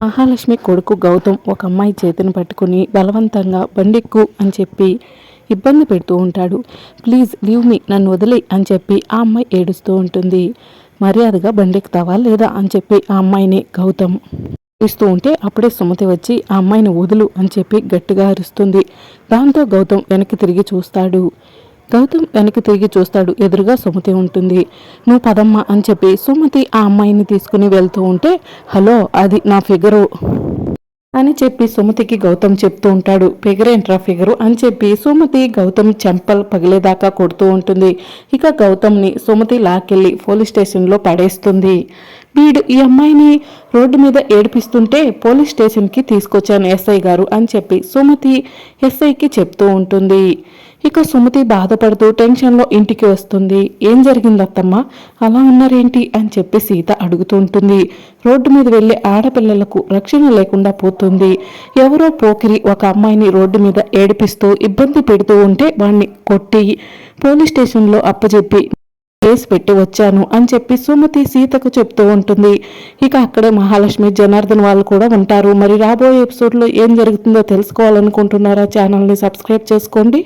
మహాలక్ష్మి కొడుకు గౌతమ్ ఒక అమ్మాయి చేతిని పట్టుకుని బలవంతంగా బండెక్కు అని చెప్పి ఇబ్బంది పెడుతూ ఉంటాడు. ప్లీజ్ లీవ్ మీ నన్ను వదిలే అని చెప్పి ఆ అమ్మాయి ఏడుస్తూ ఉంటుంది. మర్యాదగా బండెక్కుతావా లేదా? అని చెప్పి ఆ అమ్మాయిని గౌతమ్ ఇస్తూ ఉంటే అప్పుడే సుమతి వచ్చి ఆ అమ్మాయిని వదులు అని చెప్పి గట్టిగా అరుస్తుంది. దాంతో గౌతమ్ వెనక్కి తిరిగి చూస్తాడు. గౌతమ్ వెనక్కి తిరిగి చూస్తాడు. ఎదురుగా సుమతి ఉంటుంది. నువ్వు పదమ్మ అని చెప్పి సుమతి ఆ అమ్మాయిని తీసుకుని వెళ్తూ ఉంటే హలో అది నా ఫిగరు అని చెప్పి సుమతికి గౌతమ్ చెప్తూ ఉంటాడు. ఫిగర్ ఏంట్రా ఫిగరు అని చెప్పి సుమతి గౌతమ్ చెంపల్ పగిలేదాకా కొడుతూ ఉంటుంది. ఇక గౌతమ్ని సుమతి లాక్కెళ్ళి పోలీస్ స్టేషన్లో పడేస్తుంది. వీడు ఈ అమ్మాయిని రోడ్డు మీద ఏడిపిస్తుంటే పోలీస్ స్టేషన్కి తీసుకొచ్చాను ఎస్ఐ గారు అని చెప్పి సుమతి ఎస్ఐకి చెప్తూ ఉంటుంది. ఇక సుమతి బాధపడుతూ టెన్షన్లో ఇంటికి వస్తుంది. ఏం జరిగింది అత్తమ్మ అలా ఉన్నారేంటి? అని చెప్పి సీత అడుగుతూ ఉంటుంది రోడ్డు మీద వెళ్ళే ఆడపిల్లలకు రక్షణ లేకుండా పోతుంది. ఎవరో పోకిరి ఒక అమ్మాయిని రోడ్డు మీద ఏడిపిస్తూ ఇబ్బంది పెడుతూ ఉంటే వాణ్ణి కొట్టి పోలీస్ స్టేషన్లో అప్పచెప్పి కేసు పెట్టి వచ్చాను అని చెప్పి సుమతి సీతకు చెప్తూ ఉంటుంది. ఇక అక్కడే మహాలక్ష్మి జనార్దన్ వాళ్ళు కూడా ఉంటారు. మరి రాబోయే ఎపిసోడ్లో ఏం జరుగుతుందో తెలుసుకోవాలనుకుంటున్నారా? ఛానల్ని సబ్స్క్రైబ్ చేసుకోండి.